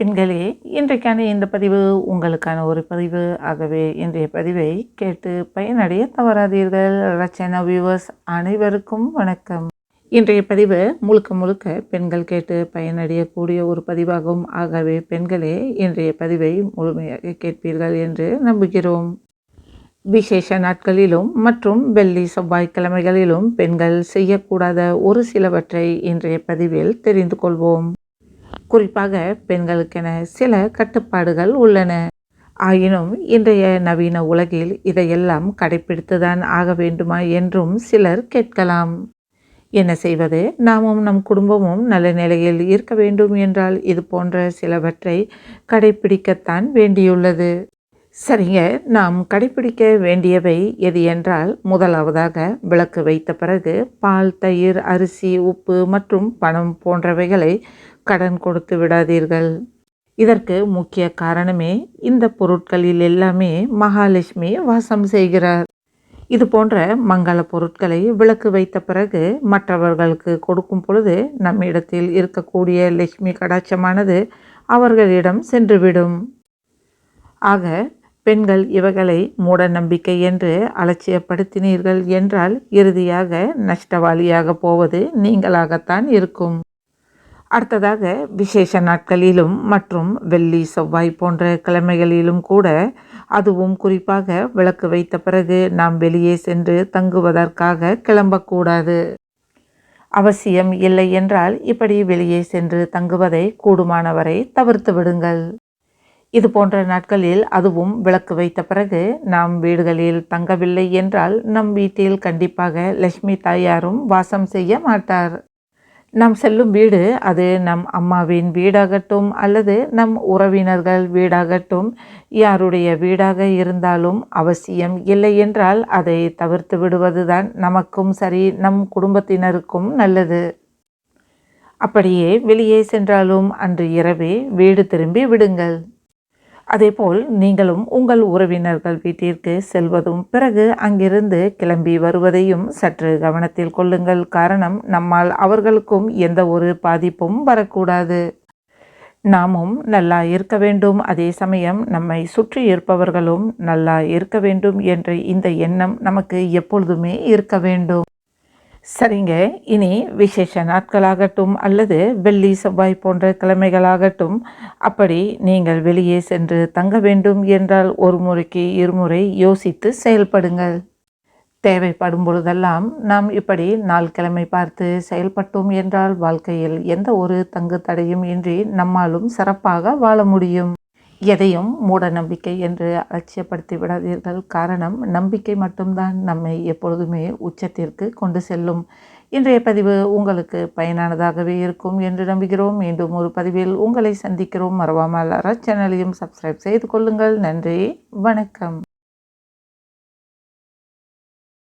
பெண்களே இன்றைக்கான இந்த பதிவு உங்களுக்கான ஒரு பதிவு. ஆகவே இன்றைய பதிவை கேட்டு பயனடைய தவறாதீர்கள். ரச்சனா வியூவர்ஸ் அனைவருக்கும் வணக்கம். இன்றைய பதிவு முழுக்க முழுக்க பெண்கள் கேட்டு பயனடையக்கூடிய ஒரு பதிவாகும். ஆகவே பெண்களே இன்றைய பதிவை முழுமையாக கேட்பீர்கள் என்று நம்புகிறோம். விசேஷ நாட்களிலும் மற்றும் வெள்ளி செவ்வாய்க்கிழமைகளிலும் பெண்கள் செய்யக்கூடாத ஒரு சிலவற்றை இன்றைய பதிவில் தெரிந்து கொள்வோம். குறிப்பாக பெண்களுக்கென சில கட்டுப்பாடுகள் உள்ளன. ஆயினும் இன்றைய நவீன உலகில் இதையெல்லாம் கடைபிடித்துதான் ஆக வேண்டுமா என்றும் சிலர் கேட்கலாம். என்ன செய்வது? நாமும் நம் குடும்பமும் நல்ல நிலையில் இருக்க வேண்டும் என்றால் இது போன்ற சிலவற்றை கடைபிடிக்கத்தான் வேண்டியுள்ளது. சரிங்க நாம் கடைபிடிக்க வேண்டியவை எது என்றால் முதலாவதாக விளக்கு வைத்த பிறகு பால் தயிர் அரிசி உப்பு மற்றும் பணம் போன்றவைகளை கடன் கொடுத்து விடாதீர்கள். இதற்கு முக்கிய காரணமே இந்த பொருட்களில் எல்லாமே மகாலட்சுமி வாசம் செய்கிறார். இது போன்ற மங்கள பொருட்களை விளக்கு வைத்த பிறகு மற்றவர்களுக்கு கொடுக்கும் பொழுது நம்மிடத்தில் இருக்கக்கூடிய லட்சுமி கடாட்சமானது அவர்களிடம் சென்றுவிடும். ஆக பெண்கள் இவைகளை மூட நம்பிக்கை என்று அலட்சியப்படுத்தினீர்கள் என்றால் இறுதியாக நஷ்டவாளியாக போவது நீங்களாகத்தான் இருக்கும். அடுத்ததாக விசேஷ நாட்களிலும் மற்றும் வெள்ளி செவ்வாய் போன்ற கிழமைகளிலும் கூட அதுவும் குறிப்பாக விளக்கு வைத்த பிறகு நாம் வெளியே சென்று தங்குவதற்காக கிளம்பக்கூடாது. அவசியம் இல்லை என்றால் இப்படி வெளியே சென்று தங்குவதை கூடுமானவரை தவிர்த்து விடுங்கள். இது போன்ற நாட்களில் அதுவும் விளக்கு வைத்த பிறகு நாம் வீடுகளில் தங்கவில்லை என்றால் நம் வீட்டில் கண்டிப்பாக லட்சுமி தாயாரும் வாசம் செய்ய மாட்டார். நாம் செல்லும் வீடு அது நம் அம்மாவின் வீடாகட்டும் அல்லது நம் உறவினர்கள் வீடாகட்டும். யாருடைய வீடாக இருந்தாலும் அவசியம் இல்லை என்றால் அதை தவிர்த்து விடுவதுதான் நமக்கும் சரி நம் குடும்பத்தினருக்கும் நல்லது. அப்படியே வெளியே சென்றாலும் அன்று இரவே வீடு திரும்பி விடுங்கள். அதேபோல் நீங்களும் உங்கள் உறவினர்கள் வீட்டிற்கு செல்வதும் பிறகு அங்கிருந்து கிளம்பி வருவதையும் சற்று கவனத்தில் கொள்ளுங்கள். காரணம் நம்மால் அவர்களுக்கும் எந்த ஒரு பாதிப்பும் வரக்கூடாது. நாமும் நல்லா இருக்க வேண்டும். அதே சமயம் நம்மை சுற்றி இருப்பவர்களும் நல்லா இருக்க வேண்டும் என்ற இந்த எண்ணம் நமக்கு எப்பொழுதுமே இருக்க வேண்டும். சரிங்க. இனி விசேஷ நாட்களாகட்டும் அல்லது வெள்ளி செவ்வாய் போன்ற கிழமைகளாகட்டும் அப்படி நீங்கள் வெளியே சென்று தங்க வேண்டும் என்றால் ஒரு முறைக்கு இருமுறை யோசித்து செயல்படுங்கள். தேவைப்படும் பொழுதெல்லாம் நாம் இப்படி நாள் கிழமை பார்த்து செயல்பட்டோம் என்றால் வாழ்க்கையில் எந்த ஒரு தங்கு தடையும் இன்றி நம்மாலும் சிறப்பாக வாழ முடியும். எதையும் மூட நம்பிக்கை என்று அலட்சியப்படுத்தி விடாதீர்கள் காரணம் நம்பிக்கை மட்டும்தான் நம்மை எப்பொழுதுமே உச்சத்திற்கு கொண்டு செல்லும். இன்றைய பதிவு உங்களுக்கு பயனானதாகவே இருக்கும் என்று நம்புகிறோம். மீண்டும் ஒரு பதிவில் உங்களை சந்திக்கிறோம். மறவாமல் சேனலையும் சப்ஸ்கிரைப் செய்து கொள்ளுங்கள். நன்றி வணக்கம்.